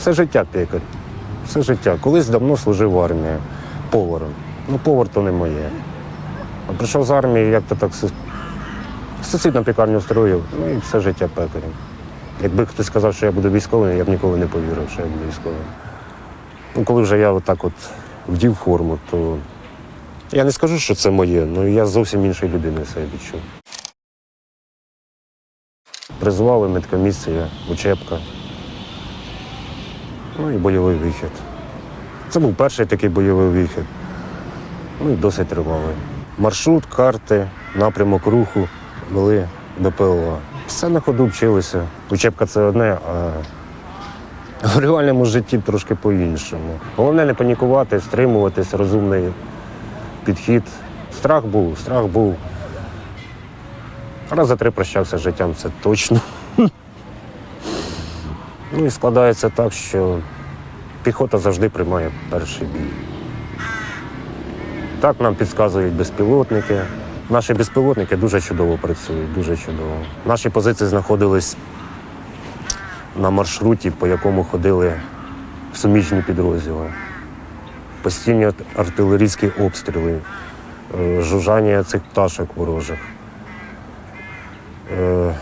Все життя пекар. Все життя. Колись давно служив в армії поваром. Ну, повар то не моє. А прийшов з армії, як то так сус- сусід на пекарню строїв, ну і все життя пекарем. Якби хтось сказав, що я буду військовим, я б ніколи не повірив, що я буду військовим. Ну, коли вже я отак от вдів форму, то я не скажу, що це моє, але я зовсім іншою людиною себе відчув. Призвали медкомісія, учебка. Ну і бойовий вихід. Це був перший такий бойовий вихід. Ну і досить тривалий. Маршрут, карти, напрямок руху вели БПЛА. Все на ходу вчилися. Учебка це одне, а в реальному житті трошки по-іншому. Головне не панікувати, стримуватись, розумний підхід. Страх був, страх був. Раз за три прощався життям, це точно. Ну і складається так, що піхота завжди приймає перший бій. Так нам підказують безпілотники. Наші безпілотники дуже чудово працюють, дуже чудово. Наші позиції знаходились на маршруті, по якому ходили суміжні підрозділи. Постійні артилерійські обстріли, е, жужжання цих пташок ворожих. Е,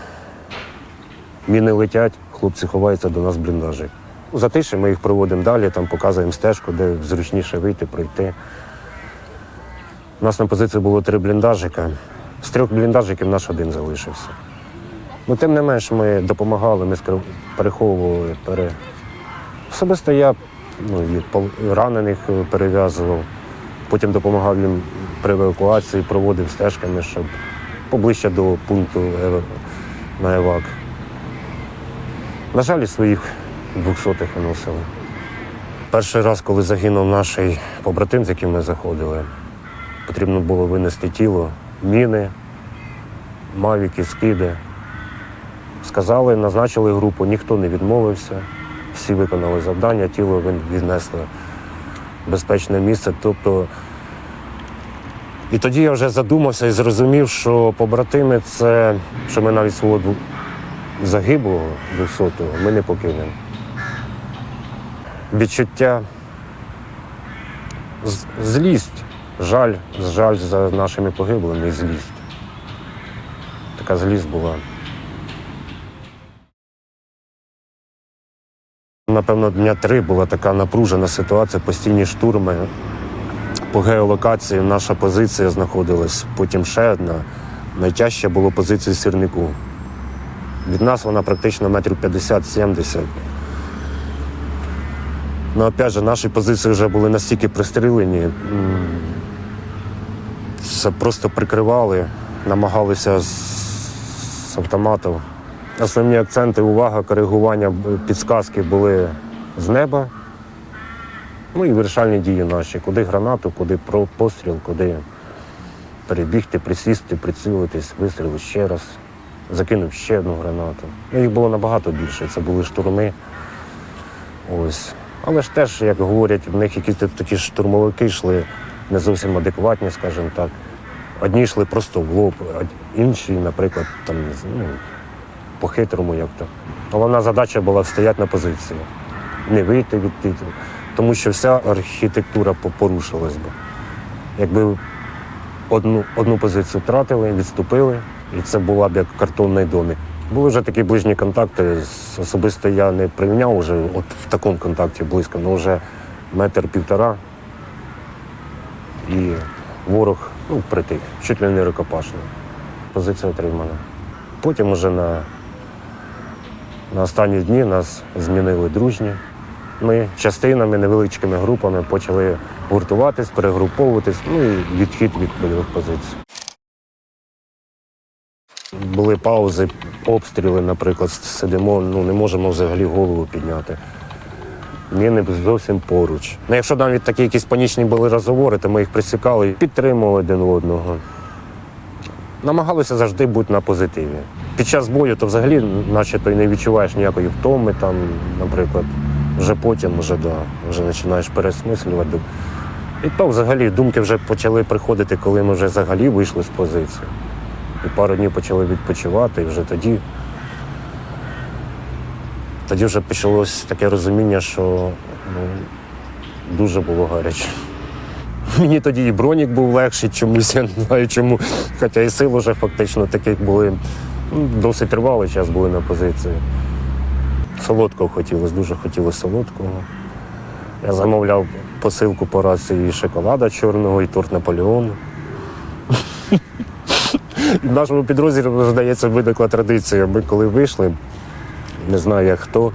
Міни летять, хлопці ховаються до нас в бліндажі. Затиші ми їх проводимо далі, там показуємо стежку, де зручніше вийти, пройти. У нас на позиції було три бліндажика. З трьох бліндажиків наш один залишився. Ну, тим не менш, ми допомагали, ми переховували. Пере... Особисто я ну, ранених е, перев'язував, потім допомагав їм при евакуації, проводив стежками, щоб поближче до пункту на евак. На жаль, своїх двохсотих виносили. Перший раз, коли загинув наш побратим, з яким ми заходили, потрібно було винести тіло, міни, мавіки, скиди. Сказали, назначили групу, ніхто не відмовився, всі виконали завдання, тіло віднесли в безпечне місце. Тобто, і тоді я вже задумався і зрозумів, що побратими це, що ми навіть свого загиблого 200-го ми не покинемо. Відчуття, злість, жаль, жаль за нашими погиблими і злість. Така злість була. Напевно, дня три була така напружена ситуація, постійні штурми. По геолокації наша позиція знаходилась, потім ще одна. Найтяжча було позиція сірнику. Від нас вона практично метрів 50-70. Ну, опять же, наші позиції вже були настільки пристрілені, це просто прикривали, намагалися з, з автоматів. Основні акценти, увага, коригування, підсказки були з неба. Ну і вирішальні дії наші. Куди гранату, куди постріл, куди перебігти, присісти, прицілитись, вистріли ще раз, закинув ще одну гранату. Ну, їх було набагато більше. Це були штурми. Ось. Але ж теж, як говорять, в них якісь такі штурмовики йшли не зовсім адекватні, скажімо так. Одні йшли просто в лоб, а інші, наприклад, там, ну, по-хитрому як-то. Головна задача була стояти на позиції, не вийти від титулу, тому що вся архітектура по- порушилась би. Якби одну, одну позицію втратили, відступили, і це була б як картонний домик. Були вже такі ближні контакти. Особисто я не прийняв уже от в такому контакті близько, але вже метр півтора. І ворог ну, притик, чуть ли не рукопашний. Позиція отримана. Потім уже на, на останні дні нас змінили дружні. Ми частинами, невеличкими групами почали гуртуватись, перегруповуватись, ну і відхід від бойових позицій. Були паузи, обстріли, наприклад, сидимо, ну не можемо взагалі голову підняти. Міни зовсім поруч. Ну, якщо навіть такі якісь панічні були розговори, то ми їх присікали і підтримували один одного. Намагалися завжди бути на позитиві. Під час бою то взагалі начебто і не відчуваєш ніякої втоми, там, наприклад, вже потім вже, да, вже починаєш пересмислювати. І то взагалі думки вже почали приходити, коли ми вже взагалі вийшли з позиції. І пару днів почали відпочивати, і вже тоді Тоді вже почалось таке розуміння, що ну, дуже було гаряче. Мені тоді і бронік був легший чомусь, я не знаю чому. Хоча і сил вже фактично таких були. Ну, Досить тривалий час були на позиції. Солодкого хотілося, дуже хотілося солодкого. Я замовляв посилку по рації шоколада чорного і торт Наполеон. Нашому підрозділі, здається, виникла традиція. Ми коли вийшли, не знаю як хто,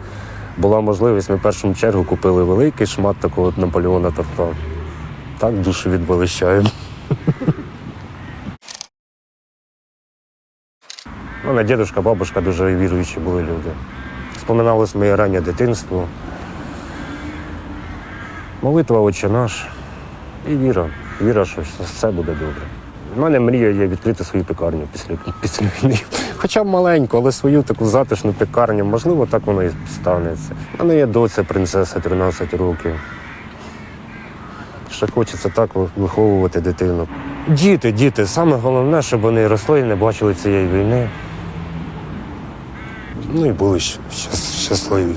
була можливість, ми в першу чергу купили великий шмат такого от Наполеона торта. Так душу відвеличаємо. У мене дідусь, бабушка дуже віруючі були люди. Споминалось моє раннє дитинство. Молитва Отче наш і віра. Віра, що все буде добре. У мене мрія є відкрити свою пекарню після, після війни. Хоча б маленьку, але свою таку затишну пекарню. Можливо, так воно і станеться. У мене є доця, принцеса 13 років. Ще хочеться так виховувати дитину. Діти, діти, саме головне, щоб вони росли і не бачили цієї війни. Ну і були щасливі.